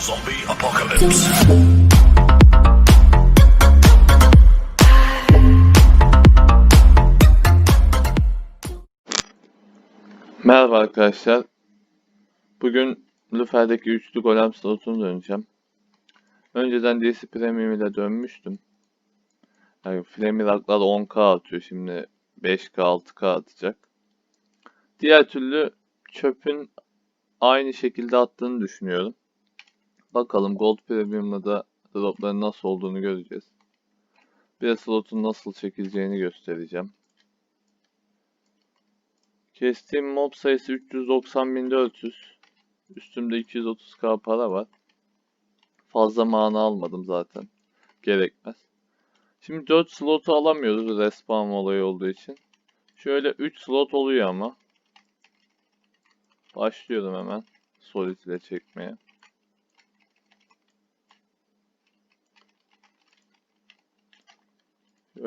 Zombie apocalypse. Merhaba arkadaşlar. Bugün Lufer'deki üçlü golem slotunu döneceğim. Önceden DC Premium ile dönmüştüm. Yani Flamiraklar 10k atıyor şimdi 5k 6k atacak. Diğer türlü çöpün aynı şekilde attığını düşünüyorum. Bakalım Gold Premium'la da dropların nasıl olduğunu göreceğiz. Bir slotun nasıl çekileceğini göstereceğim. Kestiğim mob sayısı 390.400. Üstümde 230k para var. Fazla mana almadım zaten. Gerekmez. Şimdi 4 slotu alamıyoruz respawn olayı olduğu için. Şöyle 3 slot oluyor ama. Başlıyorum hemen. Solid ile çekmeye.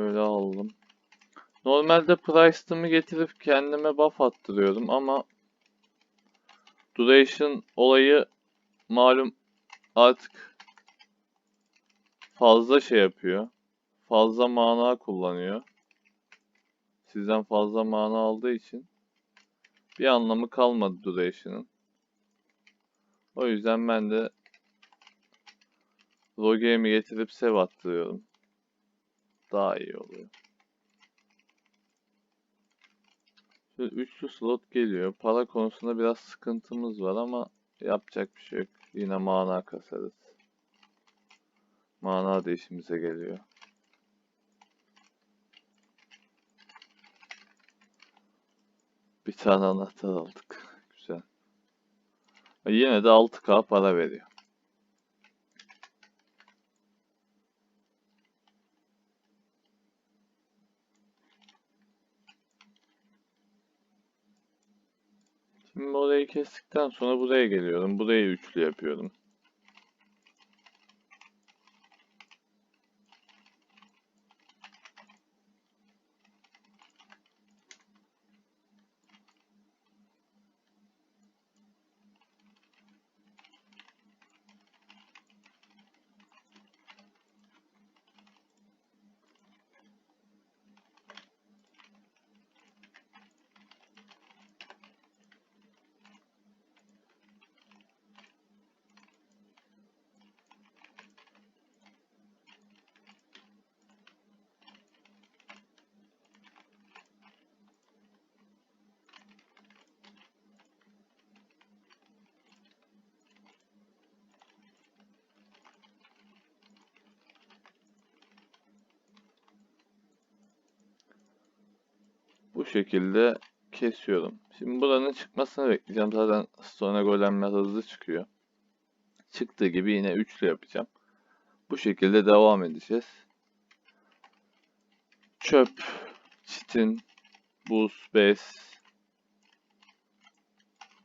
Şöyle aldım. Normalde Price'ımı getirip kendime buff attırıyordum ama Duration olayı malum artık fazla şey yapıyor. Fazla mana kullanıyor. Sizden fazla mana aldığı için bir anlamı kalmadı Duration'ın. O yüzden ben de Rogue'mi getirip sev attırıyorum. Daha iyi oluyor. Şöyle üçlü slot geliyor. Para konusunda biraz sıkıntımız var ama yapacak bir şey yok. Yine mana kasarız. Mana da işimize geliyor. Bir tane anahtar aldık. Güzel. Yine de 6k para veriyor. Orayı kestikten sonra buraya geliyorum. Burayı üçlü yapıyorum. Bu şekilde kesiyorum. Şimdi buranın çıkmasını bekleyeceğim. Zaten sonra golemler hızlı çıkıyor. Çıktığı gibi yine üçlü yapacağım. Bu şekilde devam edeceğiz. Çöp, çitin, buz, bez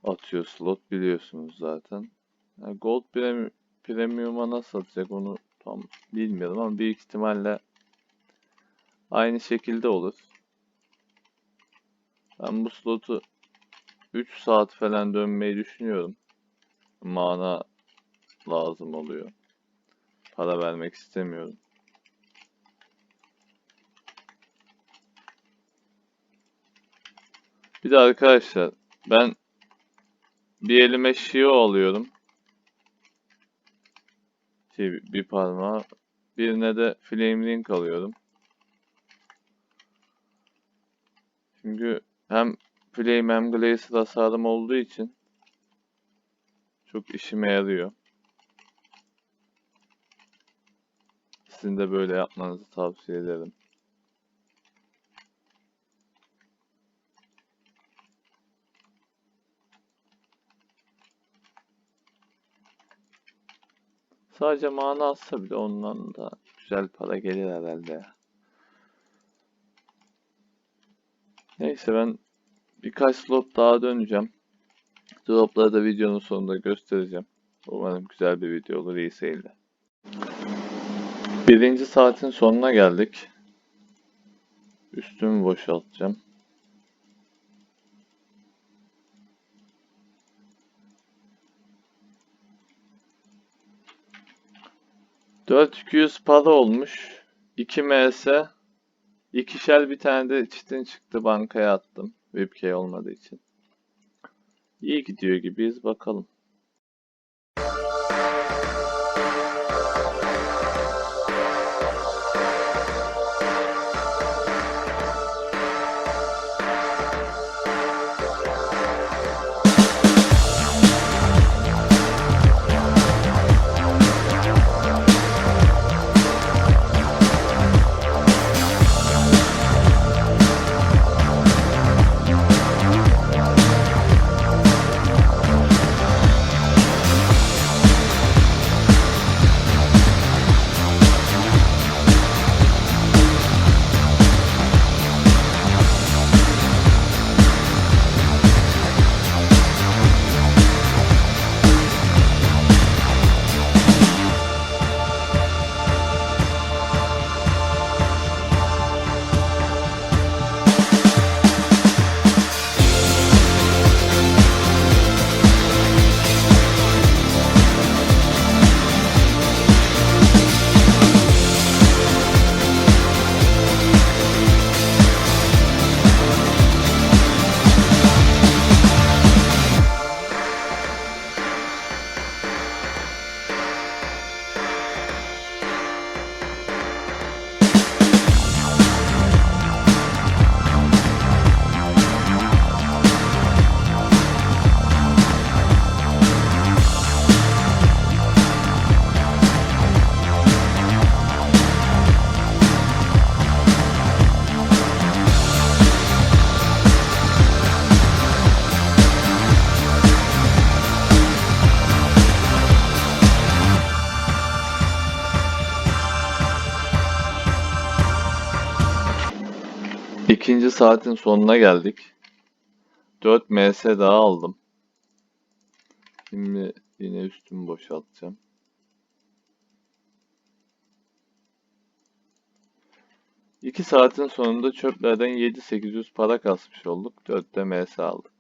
atıyor slot biliyorsunuz zaten. Yani Gold Premi- Premium'a nasıl atacak onu tam bilmiyorum ama büyük ihtimalle aynı şekilde olur. Ben bu slotu 3 saat falan dönmeyi düşünüyorum. Mana lazım oluyor. Para vermek istemiyorum. Bir de arkadaşlar ben bir elime Shio alıyorum. Şey, bir parmağı. Birine de Flame Link alıyorum. Çünkü hem Flame hem Glacier hasarım olduğu için çok işime yarıyor. Sizin de böyle yapmanızı tavsiye ederim. Sadece mana atsa bile ondan da güzel para gelir herhalde. Neyse ben birkaç slot daha döneceğim. Dropları da videonun sonunda göstereceğim. Umarım güzel bir video olur. İyi seyirler. Birinci saatin sonuna geldik. Üstümü boşaltacağım. 4200 para olmuş. 2 MS. İkişer bir tane de çitin çıktı bankaya attım. VIPK olmadığı için. İyi gidiyor gibiyiz bakalım. İkinci saatin sonuna geldik. 4 MS daha aldım. Şimdi yine üstümü boşaltacağım. İki saatin sonunda çöplerden 7-800 para kasmış olduk. 4 de MS aldık.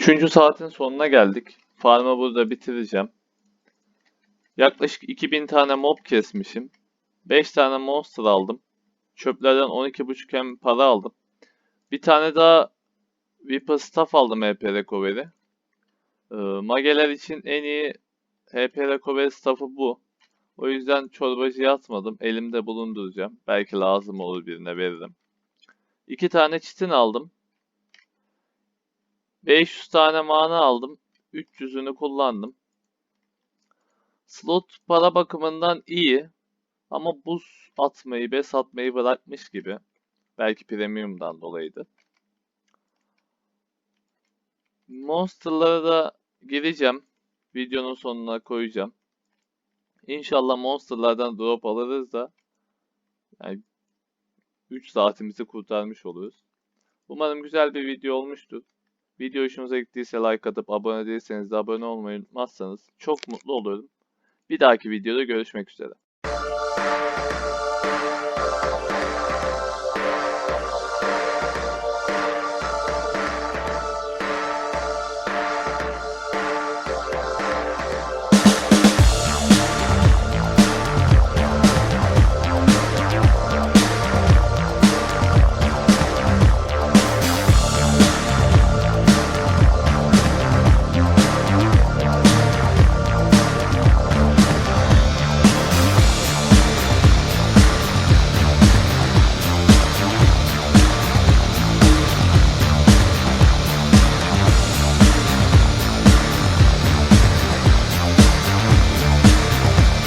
Üçüncü saatin sonuna geldik. Farmı burada bitireceğim. Yaklaşık 2000 tane mob kesmişim. 5 tane monster aldım. Çöplerden 12.5 hem para aldım. Bir tane daha Viper Staff aldım HP Recovery. Ee, Mageler için en iyi HP Recovery Staff'ı bu. O yüzden çorbacıya atmadım. Elimde bulunduracağım. Belki lazım olur birine veririm. İki tane çitin aldım. 500 tane mana aldım. 300'ünü kullandım. Slot para bakımından iyi. Ama buz atmayı, bes atmayı bırakmış gibi. Belki premiumdan dolayıydı. Monster'lara da gireceğim. Videonun sonuna koyacağım. İnşallah monsterlardan drop alırız da yani 3 saatimizi kurtarmış oluruz. Umarım güzel bir video olmuştur. Video hoşunuza gittiyse like atıp abone değilseniz de abone olmayı unutmazsanız çok mutlu olurum. Bir dahaki videoda görüşmek üzere.